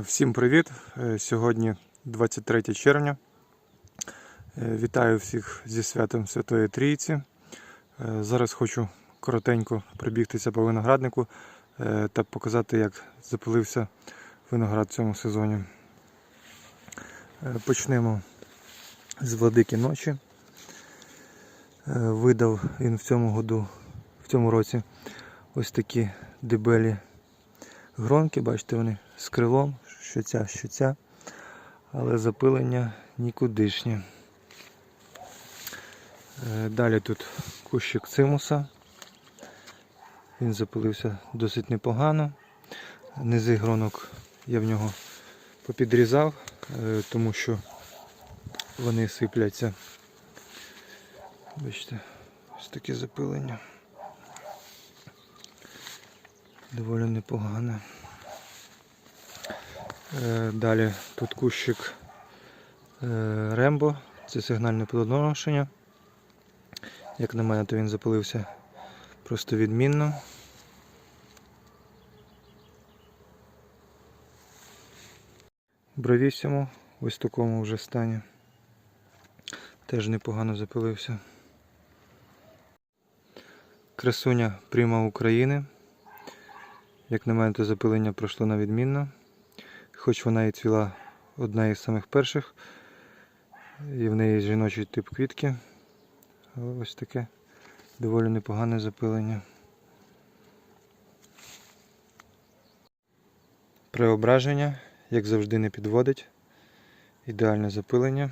Всім привіт! Е, Сьогодні 23 червня. Е, Вітаю всіх зі святом Святої Трійці. Е, Зараз хочу коротенько прибігтися по винограднику та показати, як запилився виноград в цьому сезоні. Почнемо з владики ночі. Видав він в цьому году, в цьому році ось такі дебелі гронки, бачите, вони з крилом, що ця, що ця, але запилення нікудишнє. Е, Далі тут кущик цимуса. Він запилився досить непогано. Низи гронок я в нього попідрізав, е, тому що вони сипляться. Бачите, ось таке запилення. Доволі непогане. Е, Далі тут кущик е, Рембо, це сигнальне плодоношення. Як на мене, то він запилився просто відмінно. Бровісимо в ось такому вже стані. Теж непогано запилився. Красуня Пріма України. Як на мене, то запилення пройшло на відмінно. Хоч вона і цвіла одна із самих перших, і в неї жіночий тип квітки. Ось таке доволі непогане запилення. Преображення, як завжди, не підводить. Ідеальне запилення.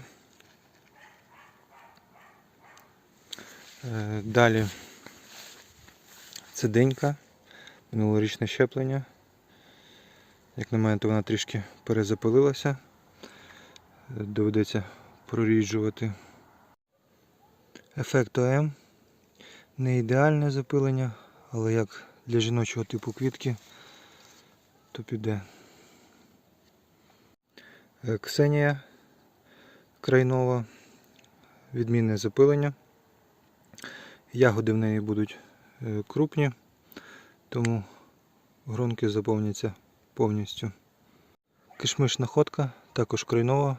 Е, Далі це денька, минулорічне щеплення. Як на мене, то вона трішки перезапилилася. Доведеться проріджувати. Ефект ОМ. Не ідеальне запилення, але як для жіночого типу квітки, то піде. Е, Ксенія крайнова. Відмінне запилення. Ягоди в неї будуть е, крупні, тому гронки заповняться повністю. Кишмиш находка, також крайнова.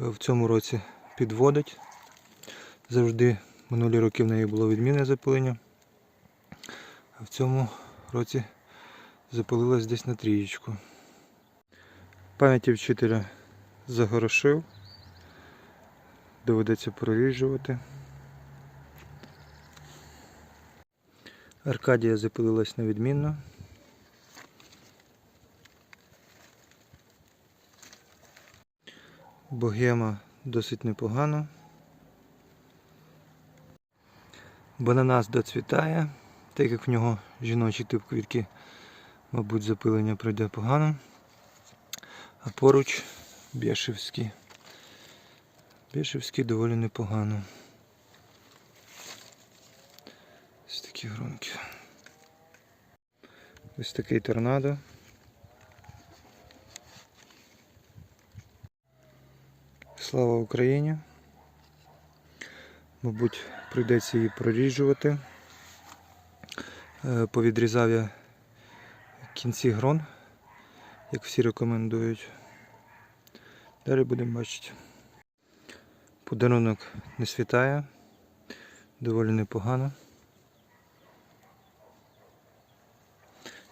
Е, В цьому році підводить. Завжди минулі роки в неї було відмінне запилення. А в цьому році запилилась десь на трієчку. Пам'яті вчителя загорошив. Доведеться проріджувати. Аркадія запилилась на Богема досить непогано. Бананас доцвітає, так як в нього жіночий тип квітки, мабуть, запилення пройде погано. А поруч Бєшевський. Бєшевський доволі непогано. Ось такі гронки. Ось такий торнадо. Слава Україні! Мабуть, прийдеться її проріджувати. Е, Повідрізав я кінці грон, як всі рекомендують. Далі будемо бачити. Подарунок не світає, доволі непогано.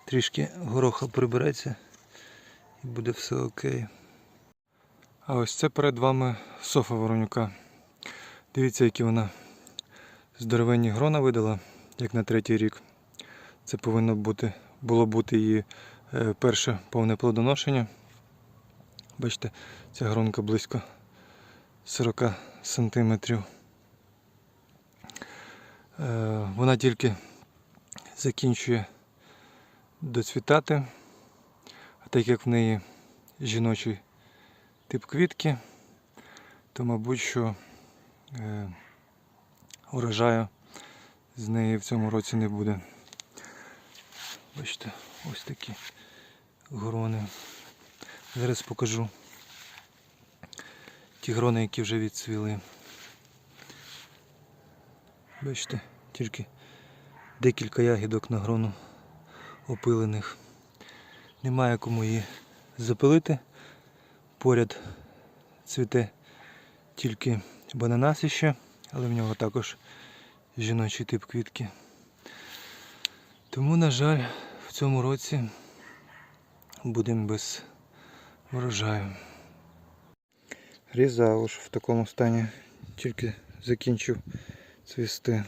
Трішки гороха прибереться і буде все окей. А ось це перед вами Софа Воронюка. Дивіться, які вона здоровенні грона видала, як на третій рік. Це повинно бути, було бути її е, перше повне плодоношення. Бачите, ця гронка близько 40 сантиметрів. Е, Вона тільки закінчує доцвітати, а так як в неї жіночий тип квітки, то мабуть, що е, урожаю з неї в цьому році не буде. Бачите, ось такі грони. Зараз покажу ті грони, які вже відцвіли. Бачите, тільки декілька ягідок на грону опилених. Немає кому її запилити. Поряд цвіте тільки бананас іще, але в нього також жіночий тип квітки. Тому, на жаль, в цьому році будемо без врожаю. Різауш в такому стані тільки закінчив цвісти.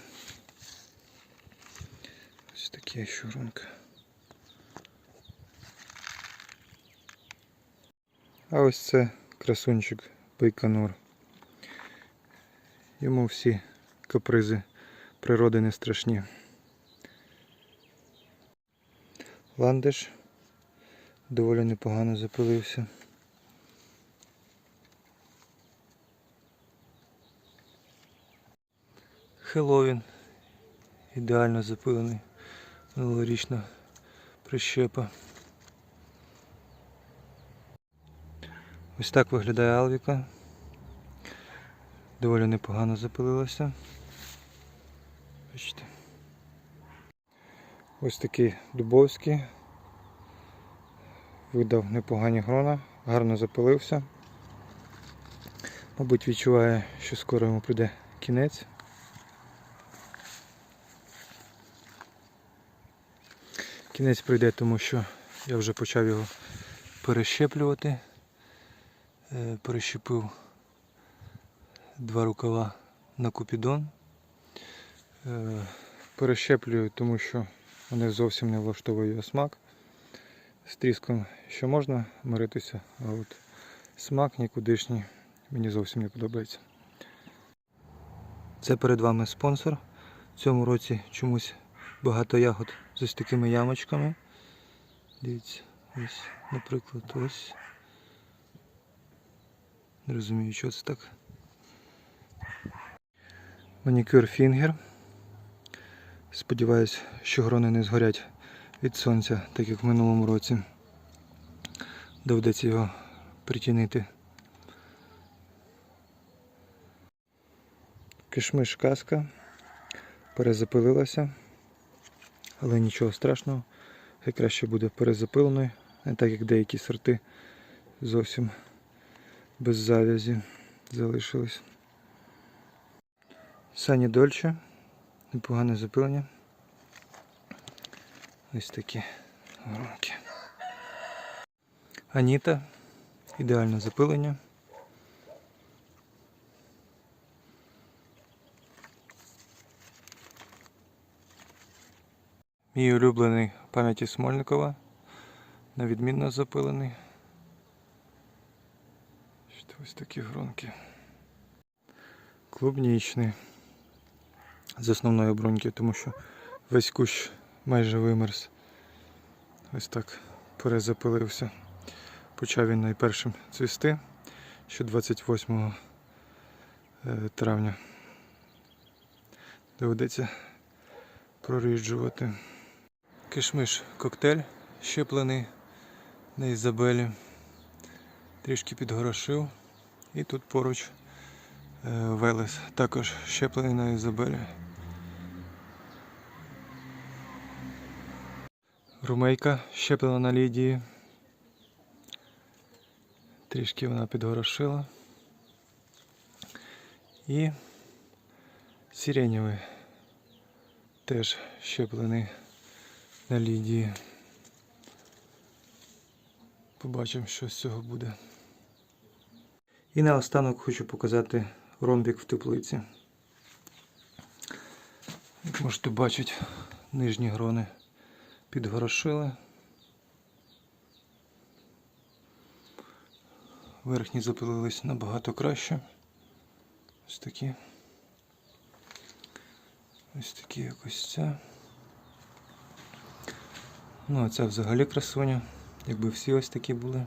Ось такі щурунки. А ось це красунчик Байконур. Йому всі капризи природи не страшні. Ландиш доволі непогано запилився. Хеллоуін ідеально запилений. Минулорічна прищепа. Ось так виглядає Алвіка. Доволі непогано запилилася. Бачите. Ось такий Дубовський. Видав непогані грона, гарно запилився. Мабуть, відчуває, що скоро йому прийде кінець. Кінець прийде, тому що я вже почав його перещеплювати. Е, Перещепив два рукава на купідон. Е, Перещеплюю, тому що мене зовсім не влаштовує його смак. З тріском ще можна миритися, а от смак нікудишній мені зовсім не подобається. Це перед вами спонсор. В цьому році чомусь багато ягод з ось такими ямочками. Дивіться, ось, наприклад, ось. Не розумію, що це так. Манікюр фінгер. Сподіваюсь, що грони не згорять від сонця, так як в минулому році. Доведеться його притінити. Кишмиш казка перезапилилася, але нічого страшного. Хай буде перезапиленою, не так як деякі сорти зовсім без завязі залишились. Сані Дольче, непогане запилення. Ось такі громки. Аніта, ідеальне запилення. Мій улюблений пам'яті Смольникова. Навідмінно запилений. Ось такі гронки. Клубнічний. З основної бруньки, тому що весь кущ майже вимерз. Ось так перезапилився. Почав він найпершим цвісти ще 28 е, травня. Доведеться проріджувати. Кишмиш коктейль щеплений на Ізабелі. Трішки підгорошив. І тут поруч е, Велес також щеплений на Ізабелі. Румейка щеплена на Лідії. Трішки вона підгорошила. І сиренєвий теж щеплений на Лідії. Побачимо, що з цього буде. І наостанок хочу показати ромбік в теплиці. Як можете бачити, нижні грони підгорошили. Верхні запилились набагато краще. Ось такі. Ось такі якось ця. Ну а ця взагалі красуня. Якби всі ось такі були.